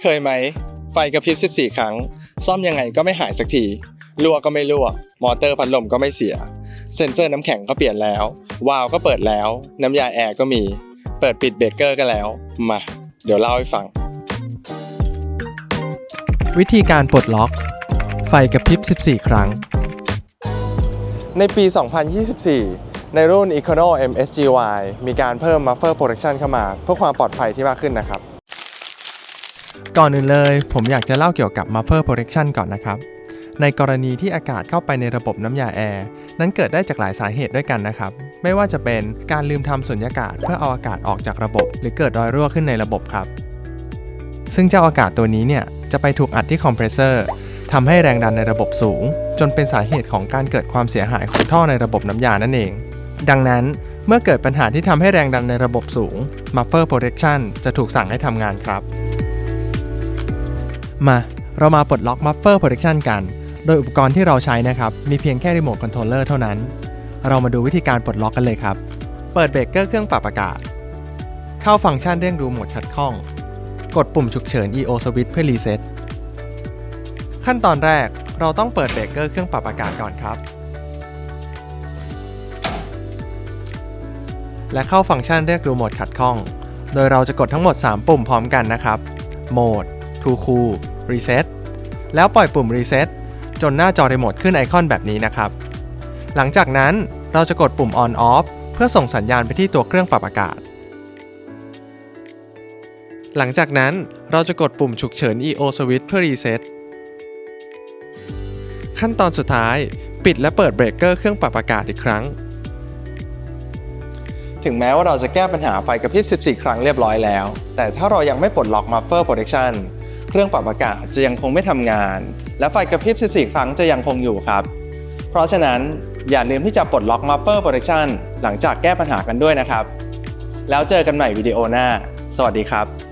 เคยไหม ไฟกระพริบ 14 ครั้ง ซ่อมยังไงก็ไม่หายสักทีรั่วก็ไม่รั่ว มอเตอร์พัดลมก็ไม่เสีย เซ็นเซอร์น้ำแข็งก็เปลี่ยนแล้ว วาล์วก็เปิดแล้ว น้ำยาแอร์ก็มี เปิดปิดเบรกเกอร์ก็แล้ว มา เดี๋ยวเล่าให้ฟัง วิธีการปลดล็อก ไฟกระพริบ 14 ครั้ง ในปี 2024 ในรุ่น Econo MSGY มีการเพิ่ม Muffler Protection เข้ามา เพื่อความปลอดภัยที่มากขึ้นนะครับ ก่อนอื่นเลย ผมอยากจะเล่าเกี่ยวกับ Muffer Protection ก่อนนะครับ ในกรณีที่อากาศเข้าไปในระบบน้ำยาแอร์ นั้นเกิดได้จากหลายสาเหตุด้วยกันนะครับ ไม่ว่าจะเป็นการลืมทำสุญญากาศเพื่อเอาอากาศออกจากระบบ หรือเกิดรอยรั่วขึ้นในระบบครับ ซึ่งเจ้าอากาศตัวนี้เนี่ยจะไปถูกอัดที่คอมเพรสเซอร์ทำให้แรงดันในระบบสูง จนเป็นสาเหตุของการเกิดความเสียหายของท่อในระบบน้ำยานั่นเอง ดังนั้นเมื่อเกิดปัญหาที่ทำให้แรงดันในระบบสูง Muffer Protection จะถูกสั่งให้ทำงานครับ มา เรามาปลดล็อก Muffer Protection กัน โดยอุปกรณ์ที่เราใช้นะครับ มีเพียงแค่รีโมทคอนโทรลเลอร์เท่านั้น เรามาดูวิธีการปลดล็อกกันเลยครับ เปิดเบรกเกอร์เครื่องปรับอากาศ เข้าฟังก์ชันเร่งดูโหมดขัดข้อง กดปุ่มฉุกเฉิน EO Switch เพื่อรีเซ็ตขั้นตอนแรกเราต้องเปิดเบรกเกอร์เครื่องปรับอากาศก่อนครับ และเข้าฟังก์ชันเรียกดูโหมดขัดข้อง โดยเราจะกดทั้งหมด 3 ปุ่มพร้อมกันนะครับ โหมด To Cool Reset แล้วปล่อยปุ่ม Reset จนหน้าจอรีโมทขึ้นไอคอนแบบนี้นะครับ หลังจากนั้นเราจะกดปุ่ม On Off เพื่อส่งสัญญาณไปที่ตัวเครื่องปรับอากาศ หลังจากนั้นเราจะกดปุ่มฉุกเฉิน EO Switch เพื่อ Reset ขั้นตอนสุดท้ายปิดและเปิดเบรกเกอร์เครื่องปรับอากาศอีกครั้ง ถึงแม้ว่าเราจะแก้ปัญหาไฟกระพริบ 14 ครั้งเรียบร้อยแล้ว แต่ถ้าเรายังไม่ปลดล็อก Muffler Protection เครื่องปรับอากาศจะยังคงไม่ทำงาน และไฟกระพริบ 14 ครั้งจะยังคงอยู่ครับ เพราะฉะนั้นอย่าลืมที่จะปลดล็อก Muffler Protection หลังจากแก้ปัญหากันด้วยนะครับ แล้วเจอกันใหม่วิดีโอหน้า สวัสดีครับ